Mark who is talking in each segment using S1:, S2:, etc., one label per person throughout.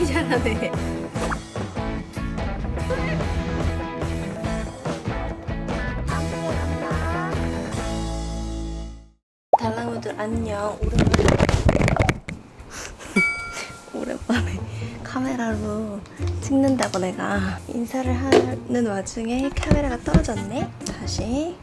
S1: 굉장히 잘하네. 달랑이들 안녕. 오랜만에 오랜만에 카메라로 찍는다고 내가 인사를 하는 와중에 카메라가 떨어졌네. 다시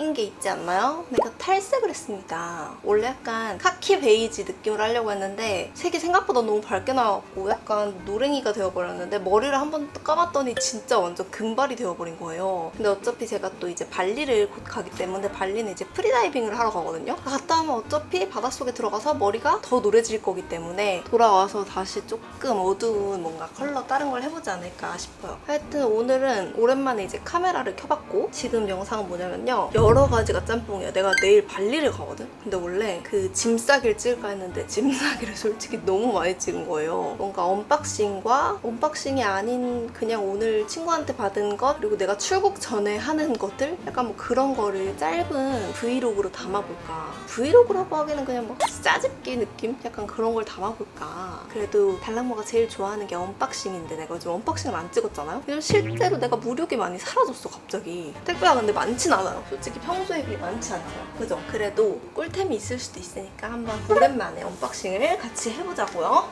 S1: 바뀐 게 있지 않나요? 내가 탈색을 했습니다. 원래 약간 카키 베이지 느낌으로 하려고 했는데 색이 생각보다 너무 밝게 나왔고 약간 노랭이가 되어버렸는데 머리를 한 번 감았더니 진짜 완전 금발이 되어버린 거예요. 근데 어차피 제가 또 이제 발리를 곧 가기 때문에 발리는 이제 프리다이빙을 하러 가거든요. 갔다 오면 어차피 바닷속에 들어가서 머리가 더 노래질 거기 때문에 돌아와서 다시 조금 어두운 뭔가 컬러 다른 걸 해보지 않을까 싶어요. 하여튼 오늘은 오랜만에 이제 카메라를 켜봤고 지금 영상은 뭐냐면요. 여러 가지가 짬뽕이야. 내가 내일 발리를 가거든? 근데 원래 그 짐 싸기를 찍을까 했는데 짐 싸기를 솔직히 너무 많이 찍은 거예요. 뭔가 언박싱과 언박싱이 아닌 그냥 오늘 친구한테 받은 것 그리고 내가 출국 전에 하는 것들 약간 뭐 그런 거를 짧은 브이로그로 담아볼까. 브이로그라고 하기에는 그냥 뭐 짜집기 느낌? 약간 그런 걸 담아볼까. 그래도 달랑모가 제일 좋아하는 게 언박싱인데 내가 요즘 언박싱을 안 찍었잖아요. 그래서 실제로 내가 무력이 많이 사라졌어 갑자기. 택배가 근데 많진 않아요. 솔직히 평소에 비해 많지 않아요. 그죠? 그래도 꿀템이 있을 수도 있으니까 한번 오랜만에 언박싱을 같이 해보자고요.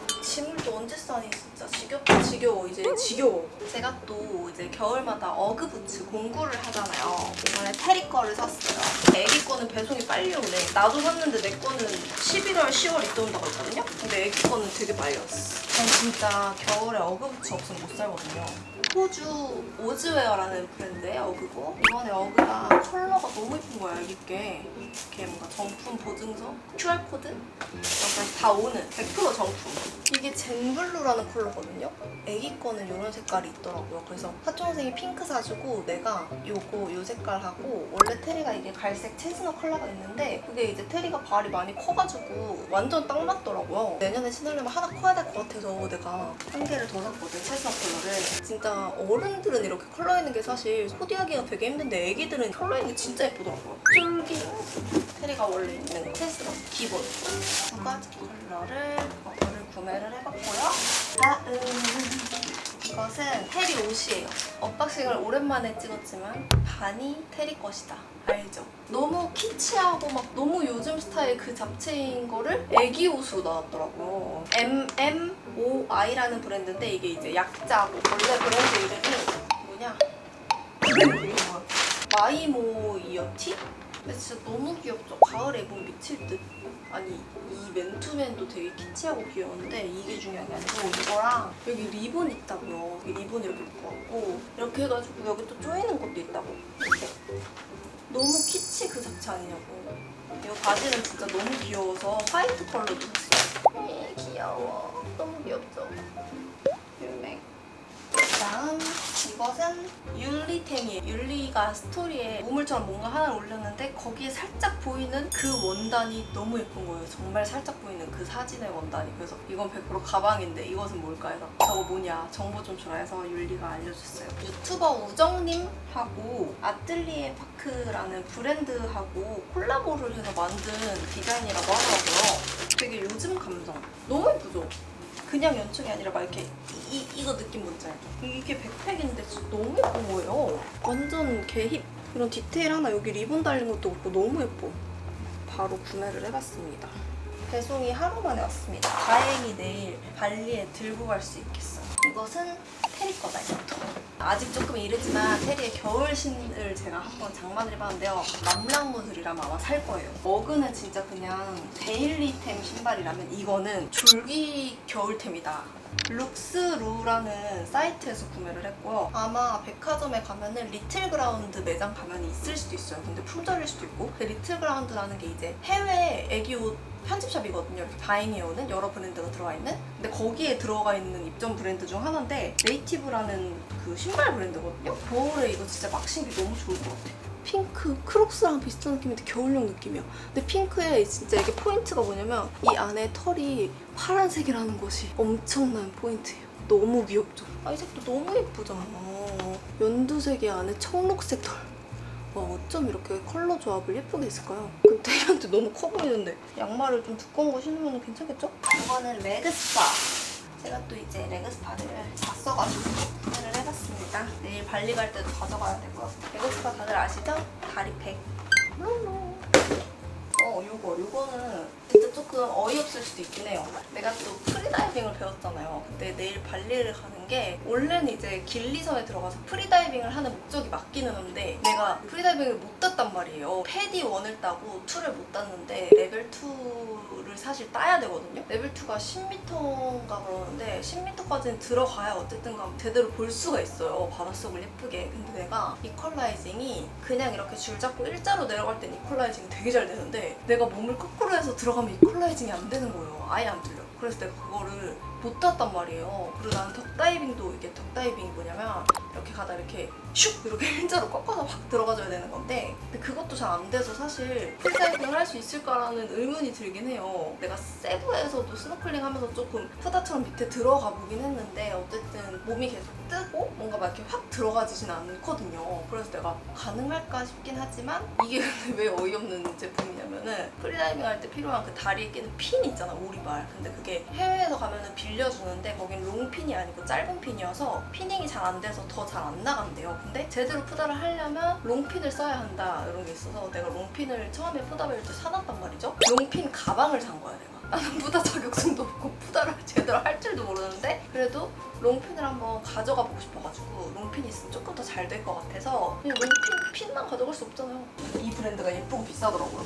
S1: 또 언제 싸니 진짜 지겹다 지겨워 이제 지겨워. 제가 또 이제 겨울마다 어그부츠 공구를 하잖아요. 이번에 테리 거를 샀어요. 애기 거는 배송이 빨리 오네. 나도 샀는데 내 거는 11월, 10월 이때 온다고 했거든요. 근데 애기 거는 되게 빨리 왔어. 전 진짜 겨울에 어그부츠 없으면 못 살거든요. 호주 오즈웨어라는 브랜드의 어그고 이번에 어그가 컬러가 너무 예쁜 거야 이게. 이렇게 뭔가 정품 보증서? QR코드? 여기까지 다 오는 100% 정품. 이게 젠블루라는 컬러거든요? 애기 거는 이런 색깔이 있더라고요. 그래서 사촌생이 핑크 사주고 내가 요거 요 색깔하고 원래 테리가 이게 갈색 체스너 컬러가 있는데 그게 이제 테리가 발이 많이 커가지고 완전 딱 맞더라고요. 내년에 신으려면 하나 커야 될 것 같아서 내가 한 개를 더 샀거든 체스너 컬러를. 진짜 어른들은 이렇게 컬러 있는 게 사실 소디하기가 되게 힘든데 애기들은 컬러 있는 게 진짜 예쁘더라고요 쫄깃 테리가 원래 있는 체스너 기본 두 가지 컬러를 어를 구매를 해봤고요 다음 이것은 테리 옷이에요. 언박싱을 오랜만에 찍었지만 반이 테리 것이다. 알죠? 너무 키치하고 막 너무 요즘 스타일 그 잡채인 거를 애기 옷으로 나왔더라고요. MMOI라는 브랜드인데 이게 이제 약자고 원래 브랜드 이름이 뭐냐? 뭐야? 마이모 이어티? 근데 진짜 너무 귀엽죠? 가을에 입으면 미칠 듯. 아니 이 맨투맨도 되게 키치하고 귀여운데 이게 중요한 게 아니고 이거랑 여기 리본 있다고요. 여기 리본 이렇게 묶어갖고 이렇게 해가지고 여기 또 조이는 것도 있다고. 너무 키치 그 자체 아니냐고. 이 바지는 진짜 너무 귀여워서 화이트 컬러도 샀어요. 에이, 귀여워. 너무 귀엽죠? 이것은 율리템이에요. 율리가 스토리에 우물처럼 뭔가 하나를 올렸는데 거기에 살짝 보이는 그 원단이 너무 예쁜 거예요. 정말 살짝 보이는 그 사진의 원단이. 그래서 이건 100% 가방인데 이것은 뭘까 해서 저거 뭐냐 정보 좀 주라 해서 율리가 알려줬어요. 유튜버 우정님하고 아틀리에 파크라는 브랜드하고 콜라보를 해서 만든 디자인이라고 하더라고요. 되게 요즘 감성. 너무 예쁘죠? 그냥 연충이 아니라 막 이렇게 이, 이거 느낌 뭔지 알죠? 이게 백팩인데 진짜 너무 예쁜 거예요. 완전 개힙. 이런 디테일 하나 여기 리본 달린 것도 없고 너무 예뻐. 바로 구매를 해봤습니다. 배송이 하루 만에 왔습니다. 다행히 내일 발리에 들고 갈 수 있겠어요. 이것은 테리 거다 이것도. 아직 조금 이르지만 테리의 겨울 신을 제가 한번 장만을 해봤는데요. 남랑무들이라면 아마 살 거예요. 어그는 진짜 그냥 데일리템 신발이라면 이거는 줄기 겨울템이다. 룩스루라는 사이트에서 구매를 했고요. 아마 백화점에 가면은 리틀그라운드 매장 가면 있을 수도 있어요. 근데 품절일 수도 있고. 근데 리틀그라운드라는 게 이제 해외 애기 옷 편집샵이거든요. 이렇게 바잉에 오는 여러 브랜드가 들어가 있는. 근데 거기에 들어가 있는 입점 브랜드 중 하나인데 네이티브라는 그 신발 브랜드거든요. 겨울에 이거 진짜 막 신기 너무 좋을 것 같아요. 핑크 크록스랑 비슷한 느낌인데 겨울용 느낌이야. 근데 핑크에 진짜 이게 포인트가 뭐냐면 이 안에 털이 파란색이라는 것이 엄청난 포인트예요. 너무 귀엽죠? 아, 이 색도 너무 예쁘잖아. 연두색이 안에 청록색 털. 내가 어쩜 이렇게 컬러 조합을 예쁘게 했을까요? 그 테리한테 너무 커 보이는데 양말을 좀 두꺼운 거 신으면 괜찮겠죠? 이거는 레그스파 제가 또 이제 레그스파를 다 써가지고 구매를 해봤습니다 내일 발리 갈 때도 가져가야 되고요 레그스파 다들 아시죠? 다리팩 어, 요거, 요거는 진짜 조금 어이없을 수도 있긴 해요. 내가 또 프리다이빙을 배웠잖아요. 근데 내일 발리를 가는 게 원래는 이제 길리섬에 들어가서 프리다이빙을 하는 목적이 맞기는 한데 내가 프리다이빙을 못 땄단 말이에요. 패디 1을 따고 2를 못 땄는데 레벨 2를 사실 따야 되거든요. 레벨 2가 10m인가 그러는데 10m까지는 들어가야 어쨌든 간 제대로 볼 수가 있어요. 바닷속을 예쁘게. 근데 내가 이퀄라이징이 그냥 이렇게 줄 잡고 일자로 내려갈 땐 이퀄라이징이 되게 잘 되는데 내가 몸을 거꾸로 해서 들어가면 이퀄라이징이 안 되는 거예요. 아예 안 들려. 그래서 내가 그거를 못 땄단 말이에요. 그리고 나는 덕다이빙도 이게 덕다이빙이 뭐냐면 이렇게 가다 이렇게 슉 이렇게 일자로 꺾어서 확 들어가줘야 되는 건데 근데 그것도 잘 안 돼서 사실 프리다이빙을 할 수 있을까라는 의문이 들긴 해요. 내가 세부에서도 스노클링 하면서 조금 푸다처럼 밑에 들어가 보긴 했는데 어쨌든 몸이 계속 뜨고 뭔가 막 이렇게 확 들어가지진 않거든요. 그래서 내가 가능할까 싶긴 하지만 이게 근데 왜 어이없는 제품이냐면은 프리다이빙 할 때 필요한 그 다리에 끼는 핀 있잖아 오리발. 근데 그게 해외에서 가면은 빌려주는데 거긴 롱핀이 아니고 짧은 핀이어서 피닝이 잘 안 돼서 더 잘 안 나간대요. 근데 제대로 푸다를 하려면 롱핀을 써야 한다 이런 게 있어서 내가 롱핀을 처음에 푸다 배울 때 사놨단 말이죠. 롱핀 가방을 산 거야 내가. 나는 푸다 자격증도 없고 푸다를 제대로 할 줄도 모르는데 그래도 롱핀을 한번 가져가 보고 싶어가지고 롱핀이 있으면 조금 더 잘 될 것 같아서 그냥 롱핀 핀만 가져갈 수 없잖아요. 이 브랜드가 예쁘고 비싸더라고요.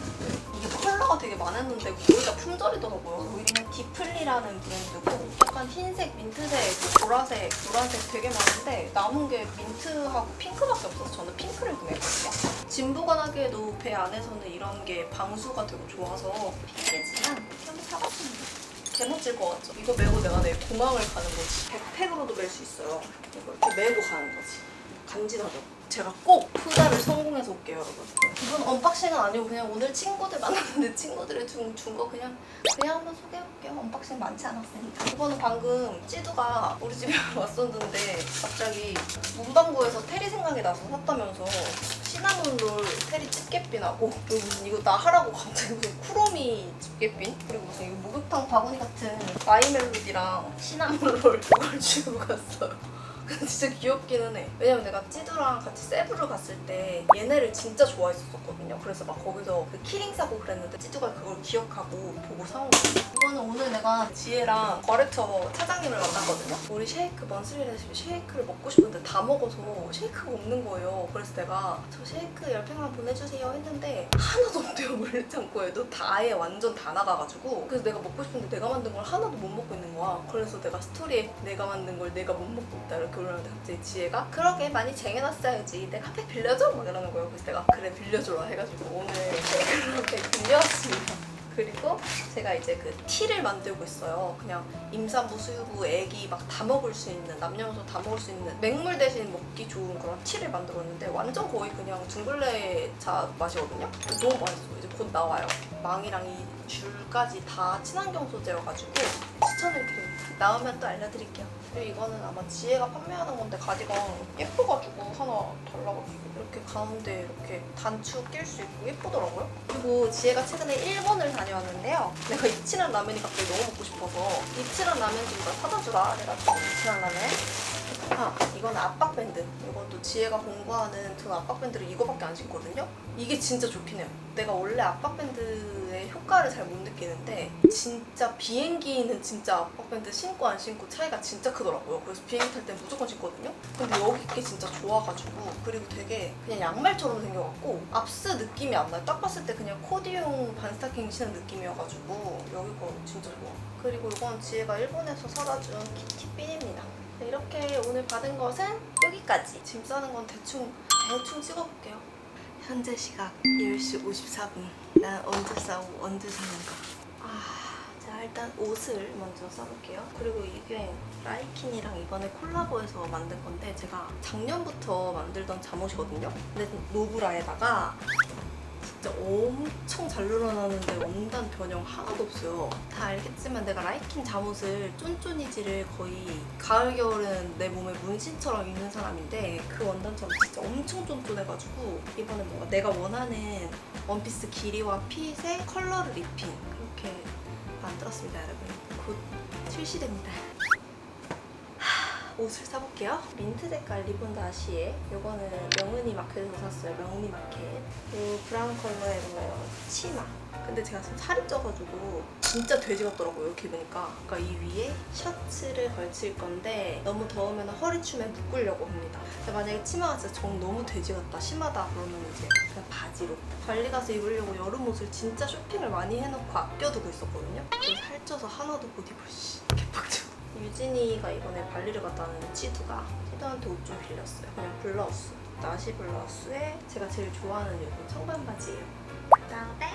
S1: 이게 컬러가 되게 많았는데 거의 다 품절이더라고요. 여기는 디플리라는 브랜드고 약간 흰색, 민트색, 보라색, 노란색 되게 많은데 남은 게 민트하고 핑크밖에 없어서 저는 핑크를 구매했거든요. 짐보관 하기에도 배 안에서는 이런 게 방수가 되고 좋아서 핑계지만 한번 사봤습니다. 개멋질 것 같죠? 이거 메고 내가 내일 공항을 가는 거지. 백팩으로도 멜 수 있어요. 이거 이렇게 메고 가는 거지. 간지나죠? 제가 꼭 푸다를 성공해서 올게요, 여러분. 이건 언박싱은 아니고 그냥 오늘 친구들 만났는데 친구들이 준거 그냥 그냥 한번 소개해볼게요. 언박싱 많지 않았으니까. 이거는 방금 찌두가 우리 집에 왔었는데 갑자기 문방구에서 테리 생각이 나서 샀다면서 시나몬롤 테리 집게핀하고 그리고 무슨 이거 나 하라고 갑자기 무슨 쿠로미 집게핀 그리고 무슨 이거 목욕탕 바구니 같은 마이멜로디랑 시나몬롤 그걸 주고 갔어요. 근데 진짜 귀엽기는 해. 왜냐면 내가 찌두랑 같이 세부를 갔을 때 얘네를 진짜 좋아했었거든요. 그래서 막 거기서 그 키링 사고 그랬는데 찌두가 그걸 기억하고 보고 사온 거야. 이거는 오늘 내가 지혜랑 거래처 차장님을 만났거든요. 우리 쉐이크 먼스리 레시피 쉐이크를 먹고 싶은데 다 먹어서 쉐이크가 없는 거예요. 그래서 내가 저 쉐이크 10팩만 보내주세요 했는데 하나도 없대요. 물창고에 도 다 아예 완전 다 나가가지고 그래서 내가 먹고 싶은데 내가 만든 걸 하나도 못 먹고 있는 거야. 그래서 내가 스토리에 내가 만든 걸 내가 못 먹고 있다 이렇게 올렸는데 갑자기 지혜가 그러게 많이 쟁여놨어야지 한팩 빌려줘? 막 이러는 거예요. 그래서 내가 그래 빌려줘라 해가지고 오늘 그렇게 빌려왔습니다. 그리고 제가 이제 그 티를 만들고 있어요. 그냥 임산부, 수유부, 애기 막 다 먹을 수 있는 남녀노소 다 먹을 수 있는 맹물 대신 먹기 좋은 그런 티를 만들었는데 완전 거의 그냥 둥글레 차 맛이거든요. 너무 맛있어. 이제 곧 나와요. 망이랑 이 줄까지 다 친환경 소재여가지고 추천을 드립니다. 나오면 또 알려드릴게요. 그리고 이거는 아마 지혜가 판매하는 건데 가디건 예뻐가지고 하나 달라고 이렇게 가운데 이렇게 단추 낄 수 있고 예쁘더라고요. 그리고 지혜가 최근에 일본을 다녀왔는데요. 내가 이치란 라면이 갑자기 너무 먹고 싶어서 이치란 라면 좀더 사다 주라 해가지고 이치란 라면 아, 이건 압박밴드. 이것도 지혜가 공부하는 그 압박밴드를 이거밖에 안 신거든요. 이게 진짜 좋긴 해요. 내가 원래 압박밴드의 효과를 잘 못 느끼는데 진짜 비행기는 진짜 압박밴드 신고 안 신고 차이가 진짜 크더라고요. 그래서 비행기 탈 때 무조건 신거든요. 근데 여기 게 진짜 좋아가지고 그리고 되게 그냥 양말처럼 생겨갖고 압스 느낌이 안 나요. 딱 봤을 때 그냥 코디용 반스타킹 신은 느낌이어가지고 여기 거 진짜 좋아. 그리고 이건 지혜가 일본에서 사다 준 키티핀입니다. 네, 이렇게 오늘 받은 것은 여기까지. 짐 싸는 건 대충 대충 찍어볼게요. 현재 시각 10시 54분. 난 언제 싸고 언제 사는가. 아, 자 일단 옷을 먼저 써볼게요. 그리고 이게 라이킨이랑 이번에 콜라보해서 만든 건데 제가 작년부터 만들던 잠옷이거든요. 근데 노브라에다가 진짜 엄청 잘 늘어나는데 원단 변형 하나도 없어요. 다 알겠지만 내가 라이킨 잠옷을 쫀쫀이지를 거의 가을 겨울은 내 몸에 문신처럼 입는 사람인데 그 원단처럼 진짜 엄청 쫀쫀해가지고 이번에 뭔가 내가 원하는 원피스 길이와 핏의 컬러를 입힌 그렇게 만들었습니다, 여러분. 곧 출시됩니다. 옷을 사볼게요. 민트 색깔 리본 다시에 이거는 명은이 마켓에서 샀어요. 명은이 마켓. 이 브라운 컬러의 뭐예요? 치마. 근데 제가 지금 살이 쪄가지고 진짜 돼지 같더라고요. 이렇게 입으니까. 그러니까 이 위에 셔츠를 걸칠 건데 너무 더우면 허리춤에 묶으려고 합니다. 만약에 치마가 진짜 정 너무 돼지 같다, 심하다 그러면 이제 그냥 바지로. 관리 가서 입으려고 여름 옷을 진짜 쇼핑을 많이 해놓고 아껴두고 있었거든요. 살쪄서 하나도 못 입어. 씨. 개빡쳐. 유진이가 이번에 발리를 갔다 왔는데 치두가 치두한테 옷 좀 빌렸어요. 그냥 블라우스. 나시 블라우스에 제가 제일 좋아하는 이거 청반 바지예요. 그다음에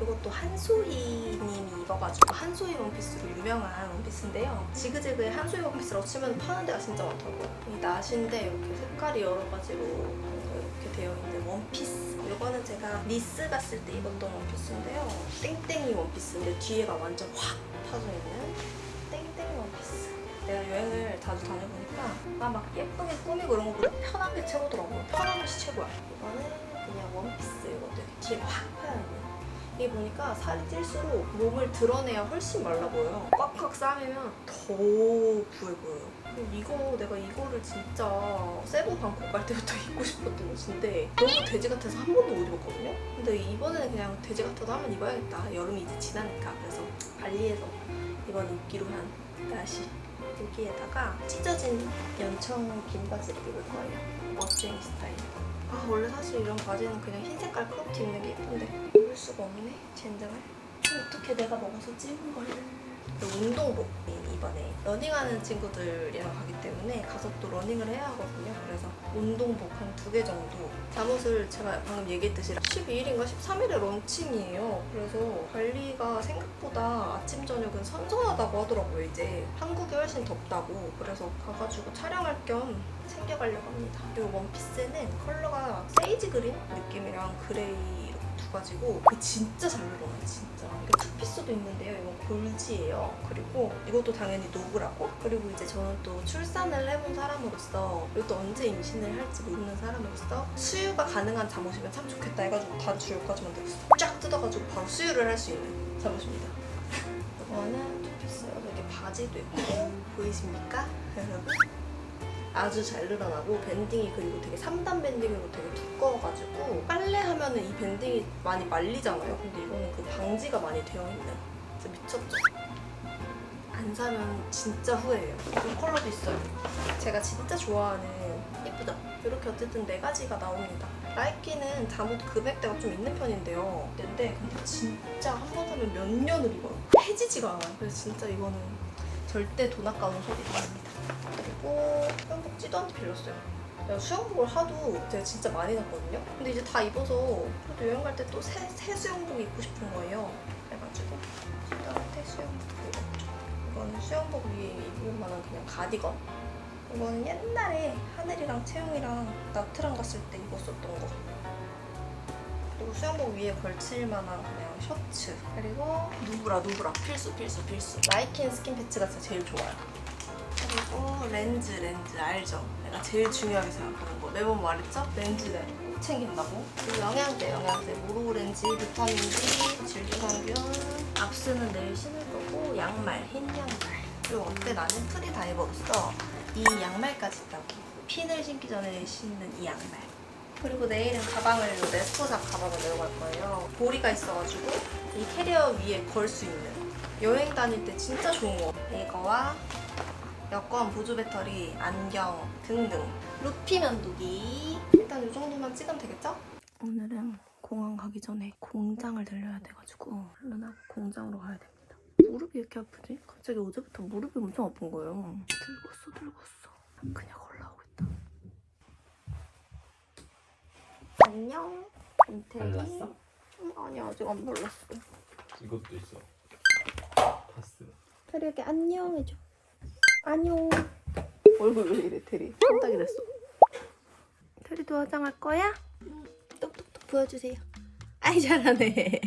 S1: 이것도 한소희님이 입어가지고 한소희 원피스로 유명한 원피스인데요. 지그재그의 한소희 원피스라고 치면 파는 데가 진짜 많더라고요. 이 나시인데 이렇게 색깔이 여러 가지로 이렇게 되어 있는 원피스. 이거는 제가 니스 갔을 때 입었던 원피스인데요. 땡땡이 원피스인데 뒤에가 완전 확 파져 있는. 내가 여행을 자주 다녀보니까 아 막 예쁘게 꾸미고 이런 거보다 편한 게 최고더라고요. 편한 것이 최고야. 이거는 그냥 원피스 이것도 이렇게 뒤에 확 파여있는. 이게 보니까 살이 찔수록 몸을 드러내야 훨씬 말라 보여요. 꽉꽉 싸매면 더 부해 보여요. 이거 내가 이거를 진짜 세부 방콕 갈 때부터 입고 싶었던 옷인데 너무 돼지 같아서 한 번도 못 입었거든요. 근데 이번에는 그냥 돼지 같아도 한번 입어야겠다. 여름이 이제 지나니까 그래서 발리에서 이번 입기로 한 나시 여기에다가 찢어진 연청 긴 바지를 입을 거예요. 멋쟁이 스타일. 아 원래 사실 이런 바지는 그냥 흰 색깔 크롭티 입는 게 예쁜데 입을 수가 없네 젠장을. 어떻게 내가 먹어서 걸? 그 운동복 이번에 러닝하는 친구들이랑 가기 때문에 가서 또 러닝을 해야 하거든요. 그래서 운동복 한 두 개 정도 잠옷을 제가 방금 얘기했듯이 12일인가 13일에 런칭이에요. 그래서 관리가 생각보다 아침 저녁은 선선하다고 하더라고요. 이제 한국이 훨씬 덥다고 그래서 가가지고 촬영할 겸 챙겨가려고 합니다. 그리고 원피스는 컬러가 세이지 그린 느낌이랑 그레이 가지고 그 진짜 잘 늘어나요 진짜. 이게 투피스도 있는데요. 이건 골지예요. 그리고 이것도 당연히 노브라고? 그리고 이제 저는 또 출산을 해본 사람으로서 이것도 언제 임신을 할지 모르는 사람으로서 수유가 가능한 잠옷이면 참 좋겠다 해가지고 단추 여기까지 만들었어요. 쫙 뜯어가지고 바로 수유를 할 수 있는 잠옷입니다. 이거는 투피스여서 이렇게 바지도 있고 보이십니까? 여러분? 아주 잘 늘어나고 밴딩이 그리고 되게 3단 밴딩으로 되게 두꺼워가지고 빨래하면 은 이 밴딩이 많이 말리잖아요. 근데 이거는 그 방지가 많이 되어 있는 진짜 미쳤죠. 안 사면 진짜 후회해요. 이 컬러도 있어요. 제가 진짜 좋아하는 예쁘죠? 이렇게 어쨌든 네 가지가 나옵니다. 나이키는 잠옷 금액대가 좀 있는 편인데요. 근데 진짜 한 번 사면 몇 년을 입어요. 해지지가 않아요. 그래서 진짜 이거는 절대 돈 아까운 소비가 아닙니다. 그리고 수영복 찌도한테 빌렸어요. 내가 수영복을 하도 제가 진짜 많이 샀거든요. 근데 이제 다 입어서 그래도 여행 갈 때 또 새 새 수영복 입고 싶은 거예요. 그래가지고 찌도한테 수영복 빌렸죠. 이거는 수영복 위에 입을 만한 그냥 가디건. 이거는 옛날에 하늘이랑 채영이랑 나트랑 갔을 때 입었었던 거. 그리고 수영복 위에 걸칠 만한 그냥 셔츠. 그리고 누브라 누브라 필수 필수 필수. 나이킨 스킨 패치가 진짜 제일 좋아요. 그리고 렌즈 렌즈 알죠? 내가 제일 중요하게 생각하는 거. 매번 말했죠? 렌즈를 꼭 챙긴다고? 그리고 영양제 영양제. 모로 렌즈 비타민 D 질소성균. 압수는 내일 신을 거고 양말 흰 양말. 그리고 어때? 나는 프리 다이버로서 이 양말까지 있다고. 핀을 신기 전에 신는 이 양말. 그리고 내일은 가방을 네스포잡 가방을 내려갈 거예요. 보리가 있어가지고 이 캐리어 위에 걸 수 있는. 여행 다닐 때 진짜 좋은 거. 이거와 여권, 보조 배터리, 안경 등등 루피 면도기 일단 이 정도만 찍으면 되겠죠? 오늘은 공항 가기 전에 공장을 들려야 돼가지고 루나 공장으로 가야 됩니다 무릎이 이렇게 아프지? 갑자기 어제부터 무릎이 엄청 아픈 거예요 들었어 들었어 그냥 올라오고 있다 안녕
S2: 발랐어?
S1: 음, 아니 아직 안 발랐어
S2: 이것도 있어. 파스.
S1: 테리에게 안녕 해줘. 안녕. 얼굴 왜 이래 테리? 깜짝이 됐어. 테리도 화장할 거야? 응. 똑똑똑 보여주세요. 아이 잘하네.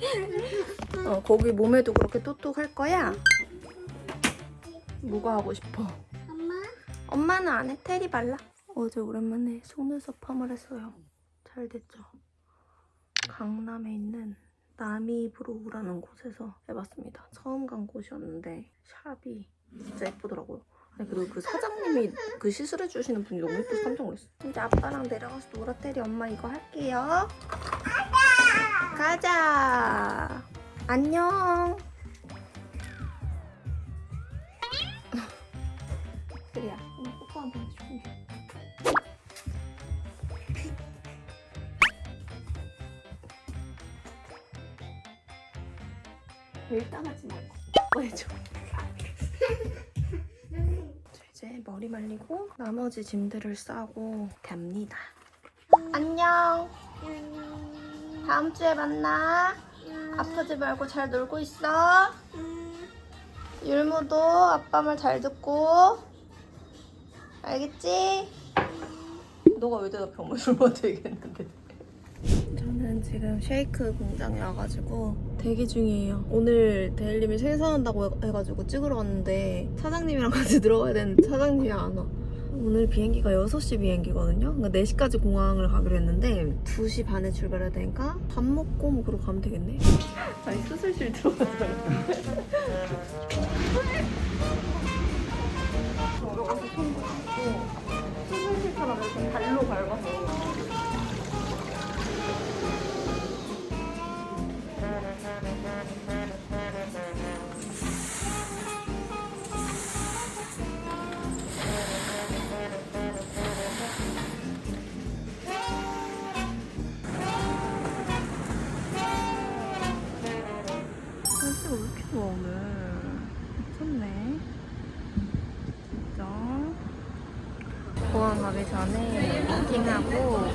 S1: 어 거기 몸에도 그렇게 똑똑할 거야? 뭐가 하고 싶어?
S3: 엄마?
S1: 엄마는 안 해. 테리 발라. 어제 오랜만에 속눈썹 펌을 했어요. 잘 됐죠? 강남에 있는 나미브로우라는 곳에서 해봤습니다. 처음 간 곳이었는데 샵이 진짜 예쁘더라고요. 아니 그리고 그 사장님이 그 시술해 주시는 분이 너무 예뻐서 깜짝 놀랐어. 이제 아빠랑 내려가서 놀아 테리 엄마 이거 할게요. 가자. 안녕. 테리야 오늘 뽀뽀 한번 해줘. 일단 하지 말고 뽀뽀해줘. 저 이제 머리 말리고 나머지 짐들을 싸고 갑니다. 안녕. 다음 주에 만나. 아프지 말고 잘 놀고 있어. 율무도 아빠 말 잘 듣고. 알겠지? 너가 왜 대답해? 엄마 율무한테 얘기했는데. 저는 지금 쉐이크 공장에 와가지고 대기 중이에요. 오늘 데일리미 생산한다고 해- 해가지고 찍으러 왔는데 사장님이랑 같이 들어가야 되는데 사장님이 안 와. 오늘 비행기가 6시 비행기거든요. 그러니까 4시까지 공항을 가기로 했는데 2시 반에 출발해야 되니까 밥 먹고 뭐 그러고 가면 되겠네. 아니 수술실. 들어가서 손 씻고 수술실처럼 이렇게 발로 밟아서 날씨가 왜 이렇게 좋아 오늘? 미쳤네. 진짜. 공항 가기 전에 미팅하고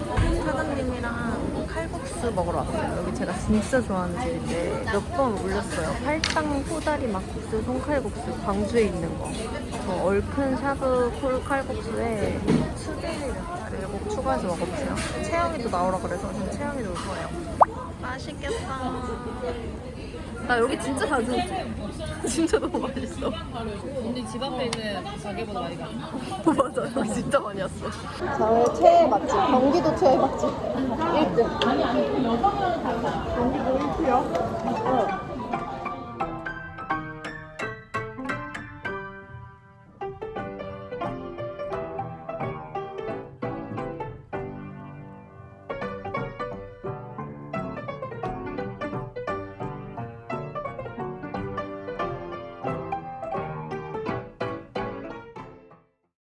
S1: 사장님이랑 칼국수 먹으러 왔어요. 여기 제가 진짜 좋아하는 집인데 몇 번 올렸어요. 팔당 소다리 막국수 손칼국수 광주에 있는 거저 얼큰 샤브 콜 칼국수에 가지를 꼭 추가해서 먹어보세요. 채영이도 나오라 그래서 지금 채영이도 올 거예요. 맛있겠다 나 여기 진짜 자주 오지? 진짜 너무 맛있어.
S4: 언니 집 앞에 있는 가게보다 많이 가.
S1: 어, 맞아, 여기 진짜 많이 왔어. 저의 최애 맛집, 경기도 최애 맛집 1등. 경기도 1등이요?